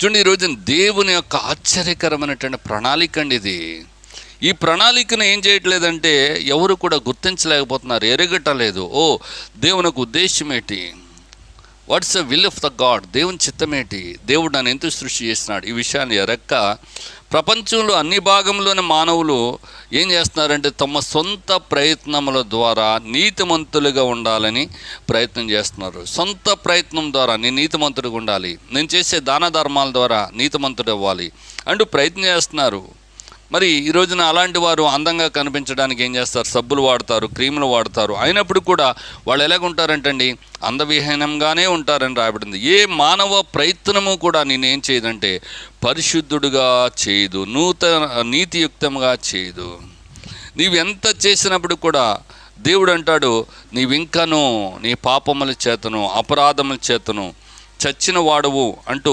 చూడండి ఈరోజు దేవుని యొక్క ఆశ్చర్యకరమైనటువంటి ప్రణాళిక అండి ఇది. ఈ ప్రణాళికను ఏం చేయట్లేదంటే ఎవరు కూడా గుర్తించలేకపోతున్నారు ఎరగటలేదు ఓ దేవునికి ఉద్దేశం ఏంటి? What's the will of the god దేవుని చిత్తమేటి? దేవుడు నన్ను ఎందుకు సృష్టి చేసినాడు ఈ విషయాన్ని ఎరక్క ప్రపంచంలో అన్ని భాగంలోని మానవులు ఏం చేస్తున్నారంటే తమ సొంత ప్రయత్నముల ద్వారా నీతిమంతులుగా ఉండాలని ప్రయత్నం చేస్తున్నారు. సొంత ప్రయత్నం ద్వారా నేను నీతిమంతుడిగా ఉండాలి. నేను చేసే దాన ధర్మాల ద్వారా నీతిమంతుడు అవ్వాలి. అంటూ ప్రయత్నం చేస్తున్నారు. మరి ఈ రోజున అలాంటి వారు అందంగా కనిపించడానికి ఏం చేస్తారు? సబ్బులు వాడతారు క్రీములు వాడతారు. అయినప్పుడు కూడా వాళ్ళు ఎలాగుంటారంటండి అందవిహీనంగానే ఉంటారని రాయబడింది. ఏ మానవ ప్రయత్నము కూడా నేనేం చేయదంటే పరిశుద్ధుడుగా చేయదు నూతన నీతియుక్తంగా చేయదు నీవు ఎంత చేసినప్పుడు కూడా దేవుడు అంటాడు నీవింకను నీ పాపముల చేతను అపరాధముల చేతను చచ్చిన వాడవు అంటూ